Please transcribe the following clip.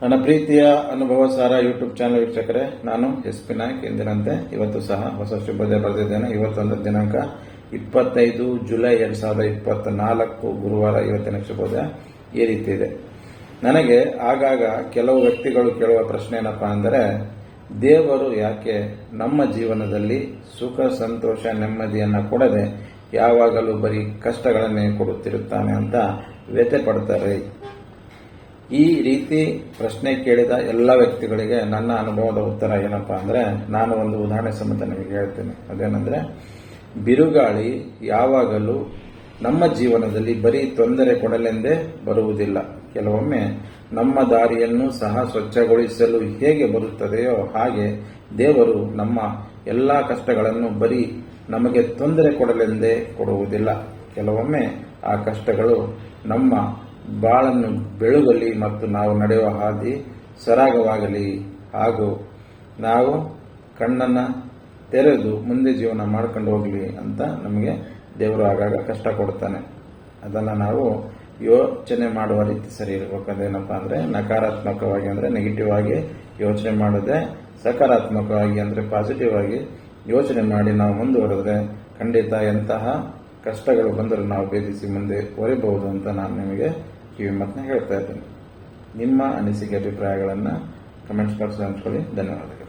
ನನ್ನ ಪ್ರೀತಿಯ ಅನುಭವ ಸಾರ ಯೂಟ್ಯೂಬ್ ಚಾನಲ್ ವೀಕ್ಷಕರೇ, ನಾನು ಎಸ್ ಪಿ ನಾಯ್ಕ್. ಎಂದಿನಂತೆ ಇವತ್ತು ಸಹ ಹೊಸ ಶುಭೋದಯ ಬರೆದಿದ್ದೇನೆ. ಇವತ್ತೊಂದು ದಿನಾಂಕ ಇಪ್ಪತ್ತೈದು ಜುಲೈ ಎರಡ್ ಸಾವಿರದ ಇಪ್ಪತ್ತ ನಾಲ್ಕು ಗುರುವಾರ ಇವತ್ತಿನ ಶುಭೋದಯ ಈ ರೀತಿ ಇದೆ. ನನಗೆ ಆಗಾಗ ಕೆಲವು ವ್ಯಕ್ತಿಗಳು ಕೇಳುವ ಪ್ರಶ್ನೆ ಏನಪ್ಪಾ ಅಂದರೆ, ದೇವರು ಯಾಕೆ ನಮ್ಮ ಜೀವನದಲ್ಲಿ ಸುಖ, ಸಂತೋಷ, ನೆಮ್ಮದಿಯನ್ನು ಕೊಡದೆ ಯಾವಾಗಲೂ ಬರೀ ಕಷ್ಟಗಳನ್ನೇ ಕೊಡುತ್ತಿರುತ್ತಾನೆ ಅಂತ ವ್ಯಥೆ ಪಡ್ತಾರೆ. ಈ ರೀತಿ ಪ್ರಶ್ನೆ ಕೇಳಿದ ಎಲ್ಲ ವ್ಯಕ್ತಿಗಳಿಗೆ ನನ್ನ ಅನುಭವದ ಉತ್ತರ ಏನಪ್ಪಾ ಅಂದ್ರೆ, ನಾನು ಒಂದು ಉದಾಹರಣೆ ಸಮೇತ ನಿಮಗೆ ಹೇಳ್ತೇನೆ. ಅದೇನಂದ್ರೆ, ಬಿರುಗಾಳಿ ಯಾವಾಗಲೂ ನಮ್ಮ ಜೀವನದಲ್ಲಿ ಬರೀ ತೊಂದರೆ ಕೊಡಲೆಂದೇ ಬರುವುದಿಲ್ಲ. ಕೆಲವೊಮ್ಮೆ ನಮ್ಮ ದಾರಿಯನ್ನು ಸಹ ಸ್ವಚ್ಛಗೊಳಿಸಲು ಹೇಗೆ ಬರುತ್ತದೆಯೋ ಹಾಗೆ ದೇವರು ನಮ್ಮ ಎಲ್ಲ ಕಷ್ಟಗಳನ್ನು ಬರೀ ನಮಗೆ ತೊಂದರೆ ಕೊಡಲೆಂದೇ ಕೊಡುವುದಿಲ್ಲ. ಕೆಲವೊಮ್ಮೆ ಆ ಕಷ್ಟಗಳು ನಮ್ಮ ಬಾಳನ್ನು ಬೆಳಗಲಿ ಮತ್ತು ನಾವು ನಡೆಯುವ ಹಾದಿ ಸರಾಗವಾಗಲಿ. ಹಾಗೂ ನಾವು ಕಣ್ಣನ್ನು ತೆರೆದು ಮುಂದೆ ಜೀವನ ಮಾಡ್ಕೊಂಡು ಹೋಗಲಿ ಅಂತ ನಮಗೆ ದೇವರು ಆಗಾಗ ಕಷ್ಟ ಕೊಡ್ತಾನೆ. ಅದನ್ನು ನಾವು ಯೋಚನೆ ಮಾಡುವ ರೀತಿ ಸರಿ ಇರಬೇಕಂದ್ರೆ ಏನಪ್ಪ ಅಂದರೆ ನಕಾರಾತ್ಮಕವಾಗಿ ಅಂದರೆ ನೆಗೆಟಿವ್ ಆಗಿ ಯೋಚನೆ ಮಾಡದೆ ಸಕಾರಾತ್ಮಕವಾಗಿ ಅಂದರೆ ಪಾಸಿಟಿವ್ ಆಗಿ ಯೋಚನೆ ಮಾಡಿ ನಾವು ಮುಂದುವರೆದ್ರೆ ಖಂಡಿತ ಎಂತಹ ಕಷ್ಟಗಳು ಬಂದರೂ ನಾವು ಭೇದಿಸಿ ಮುಂದೆ ಹೊರಬಹುದು ಅಂತ ನಾನು ನಿಮಗೆ ಕಿವಿ ಮಾತನ್ನ ಹೇಳ್ತಾ ಇದ್ದೇನೆ. ನಿಮ್ಮ ಅನಿಸಿಕೆ ಅಭಿಪ್ರಾಯಗಳನ್ನು ಕಮೆಂಟ್ಸ್ ಬಾಕ್ಸ್ ಹಂಚ್ಕೊಳ್ಳಿ. ಧನ್ಯವಾದ